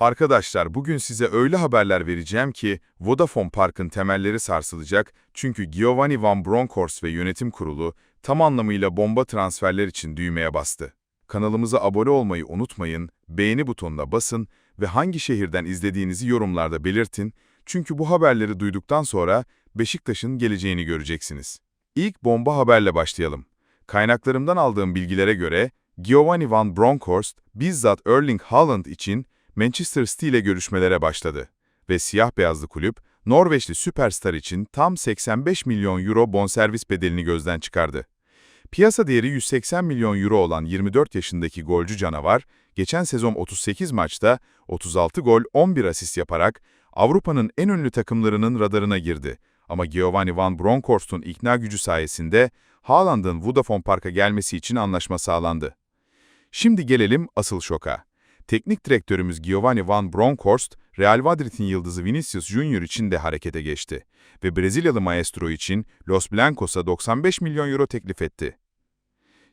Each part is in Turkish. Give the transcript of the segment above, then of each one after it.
Arkadaşlar bugün size öyle haberler vereceğim ki Vodafone Park'ın temelleri sarsılacak çünkü Giovanni Van Bronckhorst ve yönetim kurulu tam anlamıyla bomba transferler için düğmeye bastı. Kanalımıza abone olmayı unutmayın, beğeni butonuna basın ve hangi şehirden izlediğinizi yorumlarda belirtin çünkü bu haberleri duyduktan sonra Beşiktaş'ın geleceğini göreceksiniz. İlk bomba haberle başlayalım. Kaynaklarımdan aldığım bilgilere göre Giovanni Van Bronckhorst bizzat Erling Haaland için Manchester City ile görüşmelere başladı ve siyah beyazlı kulüp, Norveçli süperstar için tam 85 milyon euro bonservis bedelini gözden çıkardı. Piyasa değeri 180 milyon euro olan 24 yaşındaki golcü canavar, geçen sezon 38 maçta 36 gol 11 asist yaparak Avrupa'nın en ünlü takımlarının radarına girdi. Ama Giovanni Van Bronckhorst'un ikna gücü sayesinde Haaland'ın Vodafone Park'a gelmesi için anlaşma sağlandı. Şimdi gelelim asıl şoka. Teknik direktörümüz Giovanni Van Bronckhorst, Real Madrid'in yıldızı Vinicius Junior için de harekete geçti ve Brezilyalı maestro için Los Blancos'a 95 milyon euro teklif etti.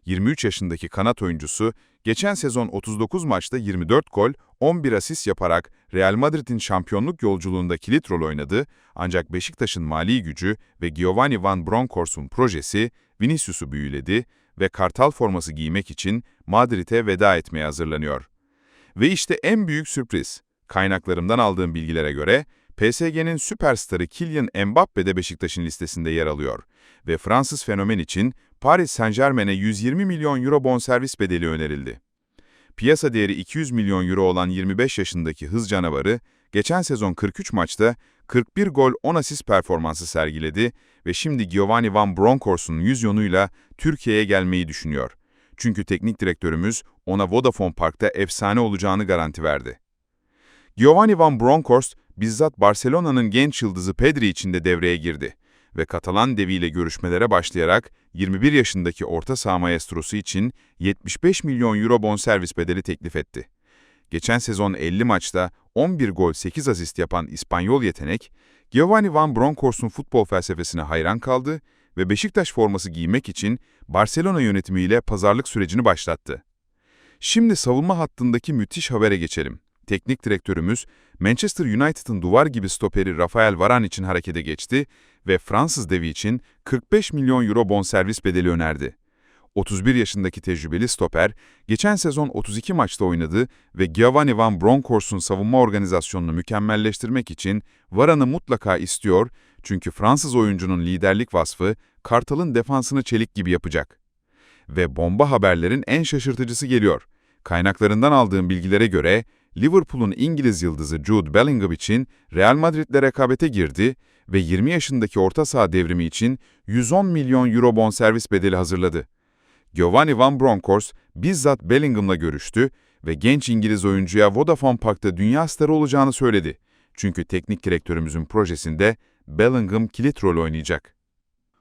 23 yaşındaki kanat oyuncusu, geçen sezon 39 maçta 24 gol, 11 asist yaparak Real Madrid'in şampiyonluk yolculuğunda kilit rol oynadı ancak Beşiktaş'ın mali gücü ve Giovanni Van Bronckhorst'un projesi Vinicius'u büyüledi ve kartal forması giymek için Madrid'e veda etmeye hazırlanıyor. Ve işte en büyük sürpriz. Kaynaklarımdan aldığım bilgilere göre PSG'nin süperstarı Kylian Mbappe de Beşiktaş'ın listesinde yer alıyor ve Fransız fenomen için Paris Saint-Germain'e 120 milyon euro bonservis bedeli önerildi. Piyasa değeri 200 milyon euro olan 25 yaşındaki hız canavarı, geçen sezon 43 maçta 41 gol 10 asist performansı sergiledi ve şimdi Giovanni Van Bronckhorst'un yüz yonuyla Türkiye'ye gelmeyi düşünüyor. Çünkü teknik direktörümüz ona Vodafone Park'ta efsane olacağını garanti verdi. Giovanni Van Bronckhorst bizzat Barcelona'nın genç yıldızı Pedri için de devreye girdi ve Katalan deviyle görüşmelere başlayarak 21 yaşındaki orta saha maestrosu için 75 milyon euro bonservis bedeli teklif etti. Geçen sezon 50 maçta 11 gol 8 asist yapan İspanyol yetenek, Giovanni Van Bronckhorst'un futbol felsefesine hayran kaldı ve Beşiktaş forması giymek için Barcelona yönetimiyle pazarlık sürecini başlattı. Şimdi savunma hattındaki müthiş habere geçelim. Teknik direktörümüz Manchester United'ın duvar gibi stoperi Rafael Varane için harekete geçti ve Fransız devi için 45 milyon euro bonservis bedeli önerdi. 31 yaşındaki tecrübeli stoper, geçen sezon 32 maçta oynadı ve Giovanni Van Bronckhorst'un savunma organizasyonunu mükemmelleştirmek için Varane'ı mutlaka istiyor çünkü Fransız oyuncunun liderlik vasfı Kartal'ın defansını çelik gibi yapacak. Ve bomba haberlerin en şaşırtıcısı geliyor. Kaynaklarından aldığım bilgilere göre Liverpool'un İngiliz yıldızı Jude Bellingham için Real Madrid'le rekabete girdi ve 20 yaşındaki orta saha devrimi için 110 milyon euro bonservis bedeli hazırladı. Giovanni Van Bronckhorst bizzat Bellingham'la görüştü ve genç İngiliz oyuncuya Vodafone Park'ta dünya starı olacağını söyledi. Çünkü teknik direktörümüzün projesinde Bellingham kilit rol oynayacak.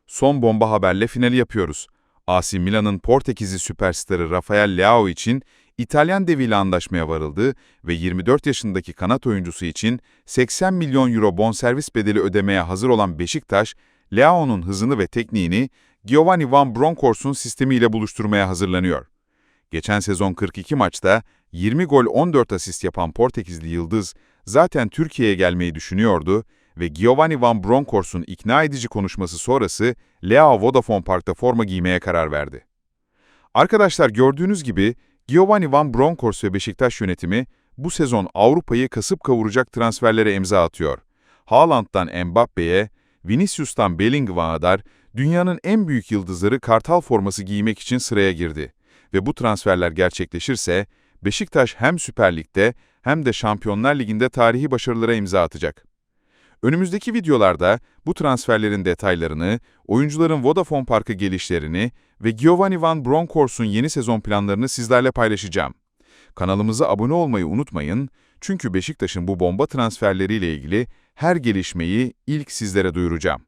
Son bomba haberle finali yapıyoruz. AC Milan'ın Portekizli süperstarı Rafael Leao için İtalyan deviyle anlaşmaya varıldı ve 24 yaşındaki kanat oyuncusu için 80 milyon euro bonservis bedeli ödemeye hazır olan Beşiktaş, Leao'nun hızını ve tekniğini Giovanni Van Bronckhorst'un sistemiyle buluşturmaya hazırlanıyor. Geçen sezon 42 maçta 20 gol 14 asist yapan Portekizli Yıldız zaten Türkiye'ye gelmeyi düşünüyordu ve Giovanni Van Bronckhorst'un ikna edici konuşması sonrası Leao Vodafone Park'ta forma giymeye karar verdi. Arkadaşlar gördüğünüz gibi Giovanni Van Bronckhorst ve Beşiktaş yönetimi bu sezon Avrupa'yı kasıp kavuracak transferlere imza atıyor. Haaland'dan Mbappe'ye, Vinicius'tan Bellingham'a kadar dünyanın en büyük yıldızları kartal forması giymek için sıraya girdi. Ve bu transferler gerçekleşirse Beşiktaş hem Süper Lig'de hem de Şampiyonlar Ligi'nde tarihi başarılara imza atacak. Önümüzdeki videolarda bu transferlerin detaylarını, oyuncuların Vodafone Park'a gelişlerini ve Giovanni Van Bronckhorst'un yeni sezon planlarını sizlerle paylaşacağım. Kanalımıza abone olmayı unutmayın çünkü Beşiktaş'ın bu bomba transferleriyle ilgili her gelişmeyi ilk sizlere duyuracağım.